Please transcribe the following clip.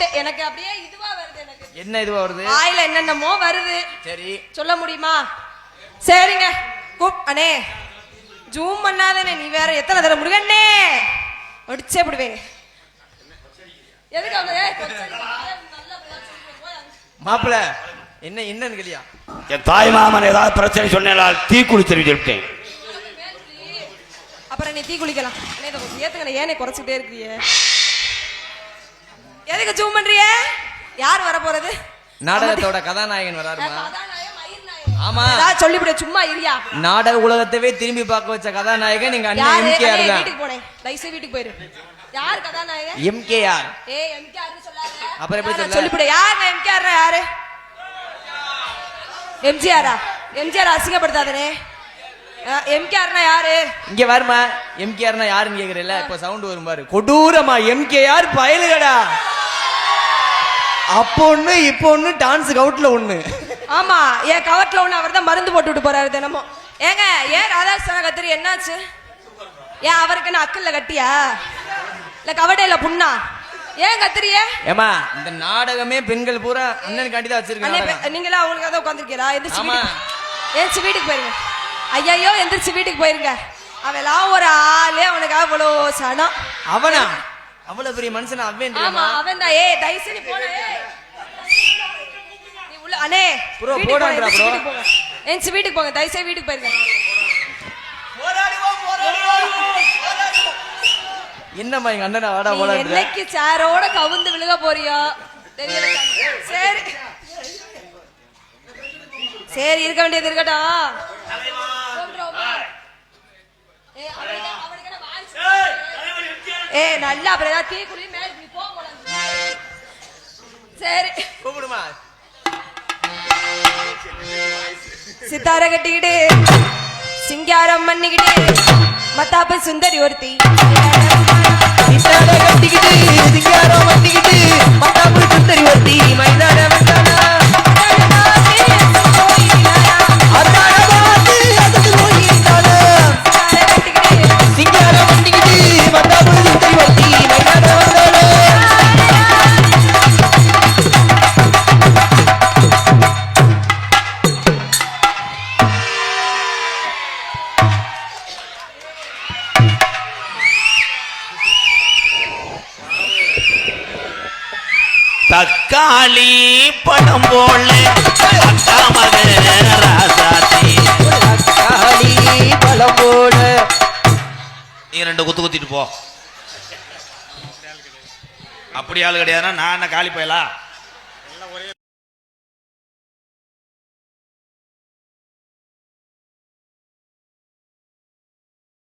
கூப்பிட்டு எனக்கு அப்படியே இதுவா வருது எனக்கு. என்ன இதுவா வருது? வாயில என்னென்னமோ வருது. சரி. சொல்ல முடியுமா? சரிங்க. கூப் அண்ணே. ஜூம் பண்ணாதே நீ வேற எத்தனை தடவை முருகண்ணே? ஒடிச்சே விடுவேன் எதுக்கு. மாப்பிள என்ன என்னன்னு கேளியா? என் தாய் மாமன் ஏதாவது பிரச்சனை சொன்னால் தீக்குளி தெரிவித்து விட்டேன் அப்புறம் நீ தீ குளிக்கலாம். ஏத்துக்கண்ணே. ஏனே குறைச்சிக்கிட்டே இருக்கிறியே. எதுக்கு ஜூம் பண்றிய யார் வர போறது? நாடகத்தோட கதாநாயகன் வராருமா? ஆமா. சொல்லிவிட சும்மா இருயா? நாடக உலகத்தவே திரும்பி பார்க்க வச்ச கதாநாயகன் எங்க அண்ணன் யாரு? எம்கேஆர் தான். வீட்டுக்கு போனேன். தயவுசெய்து வீட்டுக்கு போயிரு. யார் கதாநாயகன்? எம்கேஆர் ஏய் எம்கேஆர் சொல்லாத. அப்புறம் எப்படி சொல்ல? சொல்லிவிட. யார்? எம்கேஆர் யாரு எம்ஜிஆரா எம்ஜிஆர் அசிங்கப்படுத்தாதனே. எம்கேஆர்னா யாரு? இங்க வருமா? எம்கேஆர்னா யாருன்னு கேக்குறீல்ல இப்ப சவுண்ட் வரும் பாரு. கொடூரமா எம்கேஆர் பயலுகடா. அப்போ ஒண்ணு இப்போ ஒண்ணு டான்ஸ் கவுட்ல ஒண்ணு. ஆமா என் கவட்ல ஒண்ணு அவர் தான் மருந்து போட்டு விட்டு போறாரு தினமும். ஏங்க ஏன் ராதாகிருஷ்ண கத்திரி என்னாச்சு? ஏன் அவருக்கு என்ன அக்கல்ல கட்டியா? இல்ல கவடையில புண்ணா? ஏன் கத்திரிய ஏமா இந்த நாடகமே பெண்கள் பூரா அண்ணனுக்காண்டி தான் அண்ணே வச்சிருக்காங்க நீங்களா அவங்களுக்கு தான் உட்காந்துருக்கீங்களா எந்திரிச்சு எந்திரிச்சு வீட்டுக்கு போயிருங்க. ஐயையோ எந்திரிச்சு வீட்டுக்கு போயிருங்க. அவெல்லாம் ஒரு ஆளே அவனுக்காக இவ்வளோ சனம். அவனா? அவ்வளவு பெரிய மனுஷன் அவன் ஆமா அவன் தான் ஏய் தயவுசெய்து நீ போன ஏய். நீ உள்ள அண்ணே போடான்றா, போங்க, எந்திரிச்சு bro. வீட்டுக்கு போங்க. எந்திரிச்சு வீட்டுக்கு போங்க தயவுசெய்து வீட்டுக்கு போயிருங்க. என்னம்மா எங்க அண்ணனை வாடா போலான்ற என்னைக்கு சேரோட கவுந்து விழுக போறியோ? தெரியல. சரி. சரி இருக்க வேண்டியது இருக்கட்டும் ஏய், அவனுக்கு- அவனுக்கு என்ன ஏய் நல்லா அப்புறம் ஏதாவது தீ குடி மேல இப்படி போக. சரி. கூப்பிடுமா? சித்தார கட்டிக்கிட்டு சிங்காரம் பண்ணிக்கிட்டு மத்தாப்பு சுந்தரி ஒருத்தி. இத்தாட கட்டிக்கிட்டு சிங்காரம் வட்டிக்கிட்டு தக்காளி படம் போல. அக்கா மகன் ராசாத்தி. காளி பலம் போட நீ ரெண்டு குத்து குத்திட்டு போ. அப்படி ஆளு கிடையாதுன்னா நான் என்ன காலி பயலா?